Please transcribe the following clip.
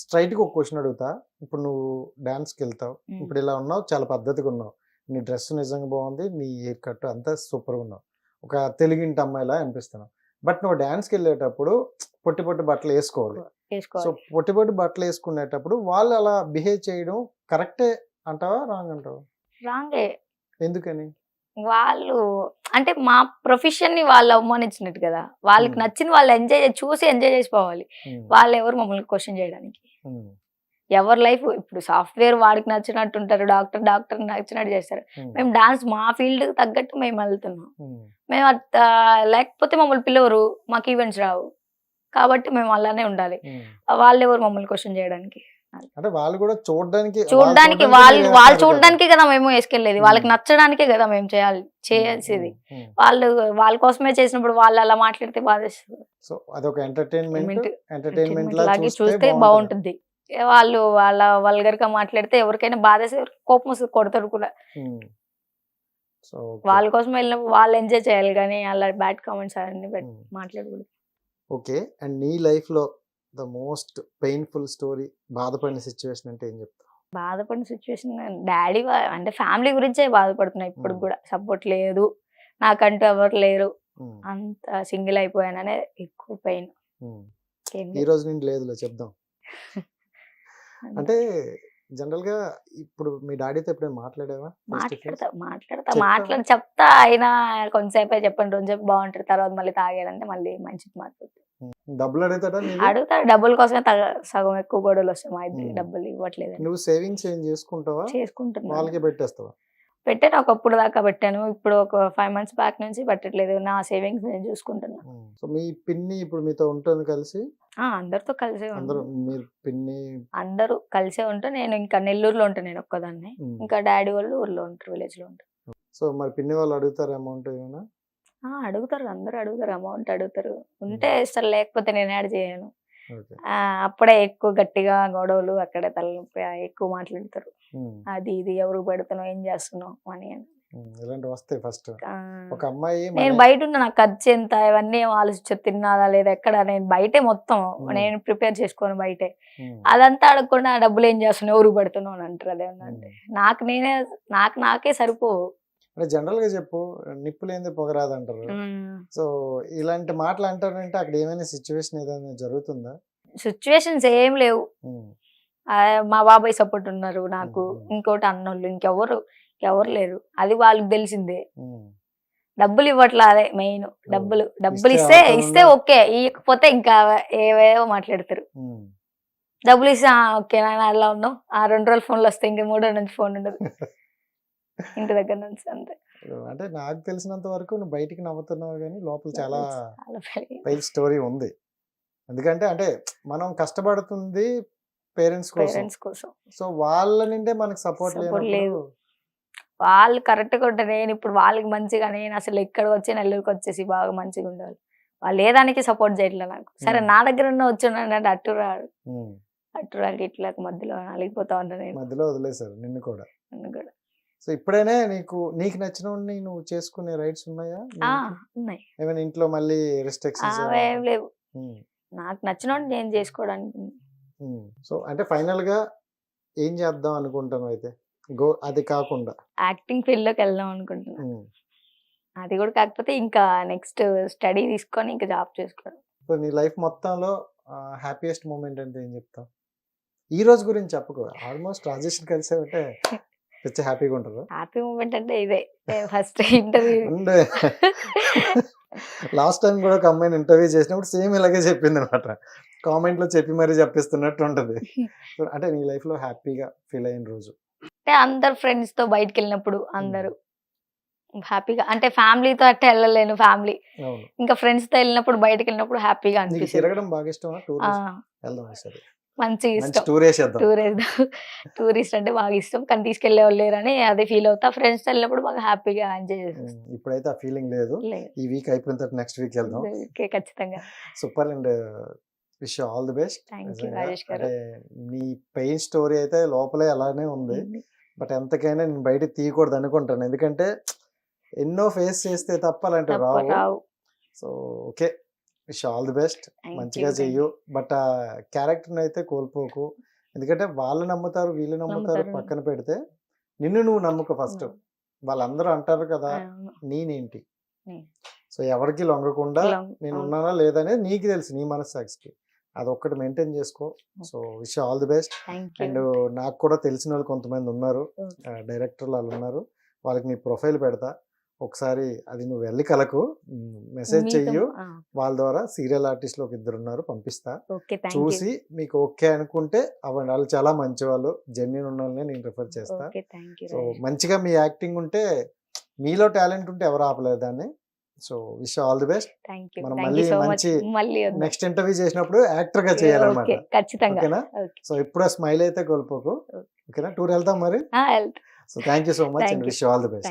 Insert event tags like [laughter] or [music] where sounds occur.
స్ట్రైట్గా ఒక క్వశ్చన్ అడుగుతా. ఇప్పుడు నువ్వు డాన్స్కి వెళ్తావు. ఇప్పుడు ఇలా ఉన్నావు. చాలా పద్ధతిగా ఉన్నావు. నీ డ్రెస్ నిజంగా బాగుంది. నీ హెయిర్ కట్ అంతా సూపర్గా ఉన్నావు. ఒక తెలుగింటి అమ్మాయిలా అనిపిస్తున్నావు. బట్ నువ్వు డాన్స్కి వెళ్ళేటప్పుడు పొట్టి పొట్టి బట్టలు వేసుకోవాలి. సో పొట్టి పొట్టి బట్టలు వేసుకునేటప్పుడు వాళ్ళు అలా బిహేవ్ చేయడం కరెక్టే అంటావా? రాంగ్ అంటావా? రాంగే. ఎందుకని? వాళ్ళు అంటే మా ప్రొఫెషన్ని వాళ్ళు అవమానించినట్టు కదా. వాళ్ళకి ఉమ్. నచ్చింది వాళ్ళు ఎంజాయ్ చూసి ఎంజాయ్ చేసిపోవాలి ఉమ్, వాళ్ళు ఎవరు మమ్మల్ని క్వశ్చన్ చేయడానికి? ఎవరి లైఫ్ ఇప్పుడు సాఫ్ట్వేర్ వాడికి నచ్చినట్టు ఉంటారు డాక్టర్ డాక్టర్ నచ్చినట్టు చేస్తారు. మేము డాన్స్ మా ఫీల్డ్ తగ్గట్టు మేము వెళ్తున్నాం. మేము లేకపోతే మమ్మల్ని పిలవరు మాకు ఈవెంట్స్ రావు. కాబట్టి మేము అలానే ఉండాలి. వాళ్ళు ఎవరు మమ్మల్ని క్వశ్చన్ చేయడానికి? అంటే వాళ్ళు కూడా చూడడానికి చూడడానికి వాళ్ళు వాళ్ళు చూడడానికే కదా. మేము వేసుకెళ్ళేది. వాళ్ళకి. నచ్చడానికే కదా మేము చేయాలి చేయాల్సింది వాళ్ళు వాళ్ళ కోసమే చేసినప్పుడు వాళ్ళు అలా మాట్లాడితే బాధేస్తుంది. సో అదొక ఎంటర్టైన్మెంట్ ఎంటర్టైన్మెంట్ లాగే చూస్తే బాగుంటుంది. వాళ్ళు వాళ్ళ వల్గర్గా మాట్లాడితే ఎవరికైనా బాధేస్తే కోపం వస్తుంది కొడతారు కూడా. సో వాళ్ళ కోసం వెళ్ళినప్పుడు వాళ్ళు ఎంజాయ్ చేయాలి కానీ అలా బ్యాడ్ కామెంట్స్ అవన్నీ మాట్లాడకూడదు. ఓకే. అండ్ నీ లైఫ్లో ద మోస్ట్ పెయిన్ఫుల్ స్టోరీ బాధపడిన సిచ్యువేషన్ అంటే ఏం చెప్తావు బాధపడిన సిచ్యువేషన్ డాడీ అంటే ఫ్యామిలీ గురించే బాధపడుతున్నా ఇప్పుడు. కూడా సపోర్ట్ లేదు నాకంటూ ఎవరు లేరు అంత సింగిల్ అయిపోయాననే ఎక్కువ పెయిన్. ఈ రోజు నుండి లేదులే చెప్దాం [laughs] అంటే జనరల్గా ఇప్పుడు మీ డాడీతో ఎప్పుడైనా మాట్లాడావా? మాట్లాడతా మాట్లాడతా? మాట్లాడి చెప్తా అయినా కొంతసేపే చెప్పండి రోజు బాగుంటుంది తర్వాత మళ్ళీ తాగాడంటే మళ్ళీ మంచిది మాట్లాడుతుంది. డబ్బులు అడుగుతాడా. డబ్బుల కోసమే సగం ఎక్కువ గొడవలు వస్తాయి. మా ఇద్దరికి Hmm. డబ్బులు ఇవ్వట్లేదు నువ్వు సేవింగ్స్ ఏం చేసుకుంటావా? చేసుకుంటున్నాను వాళ్ళకి పెట్టేస్తావా? పెట్టాను. ఒకప్పుడు దాకా పెట్టాను. ఇప్పుడు ఒక ఫైవ్ మంత్స్ బ్యాక్ నుంచి పెట్టట్లేదు. నా సేవింగ్స్ నేను చూసుకుంటున్నా. సో మీ పిన్ని ఇప్పుడు మీతో ఉంటుంది కలిసి? అందరితో కలిసే అందరూ మీరు పిన్ని? అందరూ కలిసే ఉంటా. నేను ఇంకా నెల్లూరులో ఉంటాను నేను ఒక్కదాన్ని. ఇంకా డాడీ వాళ్ళు ఊర్లో ఉంటారు విలేజ్లో ఉంటారు. సో మరి పిన్ని వాళ్ళు అడుగుతారు అమౌంట్ ఏమైనా? అడుగుతారు. అందరూ అడుగుతారు. అమౌంట్ అడుగుతారు. ఉంటే ఇస్తారు లేకపోతే నేను యాడ్ చేయను. అప్పుడే ఎక్కువ గట్టిగా గొడవలు అక్కడే తలనొప్పి ఎక్కువ మాట్లాడతారు. అది ఇది ఎవరు పెడుతున్నావు ఏం చేస్తున్నావు అని అని. ఇలాంటివి వస్తాయి ఫస్ట్. ఒక అమ్మాయి నేను బయట ఉన్న నాకు ఖర్చు ఎంత ఇవన్నీ ఏం ఆలోచించారు తిన్నాదా లేదా ఎక్కడ నేను బయటే మొత్తం. నేను ప్రిపేర్ చేసుకోను బయటే. అదంతా అడగకుండా డబ్బులు ఏం చేస్తున్నావు ఎవరు పెడుతున్నావు అని అంటారు అదేమన్నా. నాకు నేనే నాకు నాకే సరిపోవు. అంటే జనరల్గా చెప్పు నిప్పులేంది పొగరాదు అంటారు సో ఇలాంటి మాటలు అంటారంటే అక్కడ ఏమైనా సిచ్యువేషన్ ఏదైనా జరుగుతుందా? సిచ్యువేషన్స్ ఏం లేవు. మా బాబాయ్ సపోర్ట్ ఉన్నారు నాకు. ఇంకోటి అన్నోళ్ళు ఇంకెవరు ఎవరు లేరు. అది వాళ్ళకి తెలిసిందే. డబ్బులు ఇవ్వట్లా అదే మెయిన్ డబ్బులు డబ్బులు ఇస్తే ఇస్తే ఓకే. ఇవ్వకపోతే ఇంకా ఏవేవో మాట్లాడతారు. డబ్బులు ఇస్తే "ఆ, ఓకే నాన్న అలా ఉన్నావు? ఆ రెండు రోజులు ఫోన్లు వస్తాయి ఇంకా మూడో నుంచి ఫోన్ ఉండదు. [laughs] ఇంటి దగ్గర నుంచి అంతే. అంటే నాకు తెలిసినంత వరకు నువ్వు బయటికి నవ్వుతున్నావు కానీ లోపల చాలా పైల్ స్టోరీ ఉంది. ఎందుకంటే అంటే మనం కష్టపడుతుంది పేరెంట్స్ కోసం. కోసం. సో వాళ్ళ నుండే మనకు సపోర్ట్ లేదు. వాళ్ళు కరెక్ట్గా ఉంటే నేను ఇప్పుడు వాళ్ళకి మంచిగా నేను అసలు ఇక్కడ వచ్చి నెల్లూరుకి వచ్చేసి బాగా మంచిగా ఉండాలి వాళ్ళు ఏ దానికి సపోర్ట్ చేయట్లేదు నాకు. సరే. నా దగ్గర ఉన్న వచ్చున్నాడు అంటే అట్టు రాడు. అట్టు రాకి ఇట్లా మధ్యలో నలిగిపోతా ఉంటా నేను. మధ్యలో వదిలేశారు నిన్ను కూడా. నన్ను కూడా. సో ఇప్పుడైనా నీకు నీకు నచ్చిన నువ్వు చేసుకునే రైట్స్ ఉన్నాయా? ఉన్నాయి. ఏమైనా ఇంట్లో మళ్ళీ రెస్ట్రిక్షన్స్ లేవు. నాకు నచ్చిన నేను చేసుకోవడానికి. సో అంటే ఫైనల్గా ఏం చేద్దాం అనుకుంటాం అయితే? గో అది కాకుండా. యాక్టింగ్ ఫీల్డ్లోకి వెళ్దాం అనుకుంటున్నా. ఉమ్. అది కూడా కాకపోతే ఇంకా నెక్స్ట్ స్టడీ తీసుకొని ఇంకా జాబ్ చేసుకోవడం. సో నీ లైఫ్ మొత్తంలో హ్యాపీయెస్ట్ మూమెంట్ అంటే ఏం చెప్తావు? ఈ రోజు గురించి చెప్పుకో. ఆల్మోస్ట్ రాజేష్ కలిసే ఉంటే [laughs] పిచ్చ హ్యాపీగా ఉంటారు? హ్యాపీ మూమెంట్ అంటే ఇదే. First interview. లాస్ట్ టైం కూడా ఒక అమ్మాయిని ఇంటర్వ్యూ చేసినప్పుడు సేమ్ ఇలాగే చెప్పింది అనమాట కామెంట్లో చెప్పి మరీ చెప్పిస్తున్నట్టు ఉంటది. [laughs] అంటే నీ లైఫ్లో హ్యాపీగా ఫీల్ అయిన రోజు. అంటే అందరు ఫ్రెండ్స్తో బయటకు వెళ్ళినప్పుడు అందరూ హ్యాపీగా అంటే ఫ్యామిలీతో అంటే వెళ్ళలేను ఫ్యామిలీ. ఇంకా ఫ్రెండ్స్తో వెళ్ళినప్పుడు బయటకు వెళ్ళినప్పుడు హ్యాపీగా అనిపిస్తుంది. తిరగడం బాగా సరే మంచి ఇష్టం. టూరిస్ట్ [laughs] అంటే బాగా ఇష్టం. కానీ తీసుకెళ్ళే వాళ్ళు లేరని అదే ఫీల్ అవుతా. ఫ్రెండ్స్ వెళ్ళినప్పుడు బాగా హ్యాపీగా ఎంజాయ్ చేస్తాం ఇప్పుడైతే ఆ ఫీలింగ్ లేదు. ఈ వీక్ అయిపోయిన తర్వాత నెక్స్ట్ వీక్ వెళ్దాం. ఓకే, ఖచ్చితంగా. Super and wish all the best నీ పెయిన్ స్టోరీ అయితే లోపలే అలానే ఉంది. బట్ ఎంతకైనా నేను బయట తీయకూడదు అనుకుంటాను. ఎందుకంటే ఎన్నో ఫేస్ చేస్తే తప్ప అలాంటివి రావు. So okay wish all the best మంచిగా చెయ్యు. బట్ ఆ క్యారెక్టర్ని అయితే కోల్పోకు. ఎందుకంటే వాళ్ళు నమ్ముతారు వీళ్ళు నమ్ముతారు. పక్కన పెడితే నిన్ను నువ్వు నమ్ముకో ఫస్ట్. వాళ్ళందరూ అంటారు కదా నేనేంటి? నేను. సో ఎవరికి లొంగకుండా నేను ఉన్నానా లేదనే నీకు తెలుసు నీ మనస్సాక్షికి. అది ఒక్కటి మెయింటైన్ చేసుకో. So wish all the best and నాకు కూడా తెలిసిన వాళ్ళు కొంతమంది ఉన్నారు. డైరెక్టర్లు వాళ్ళు ఉన్నారు. వాళ్ళకి నీ ప్రొఫైల్ పెడతా. ఒకసారి అది నువ్వు వెళ్ళి కలకు మెసేజ్ చెయ్యు. వాళ్ళ ద్వారా సీరియల్ ఆర్టిస్ట్లు ఒక ఇద్దరు ఉన్నారు పంపిస్తా. చూసి మీకు ఓకే అనుకుంటే అవ్వండి వాళ్ళు చాలా మంచి వాళ్ళు జెన్యున్ ఉన్న వాళ్ళని నేను రిఫర్ చేస్తా సో మంచిగా మీ యాక్టింగ్ ఉంటే మీలో టాలెంట్ ఉంటే ఎవరు ఆపలేరు దాన్ని. So wish all the best. మనం మళ్ళీ మచ్. నెక్స్ట్ ఇంటర్వ్యూ చేసినప్పుడు యాక్టర్గా చేయాలన్నమాట. ఖచ్చితంగా. ఓకేనా? ఓకే. సో ఇప్పుడు స్మైల్ అయితే కోల్పోకు. ఓకేనా? టూర్ వెళ్తాం మరి. So thank you so much and. Wish all the best.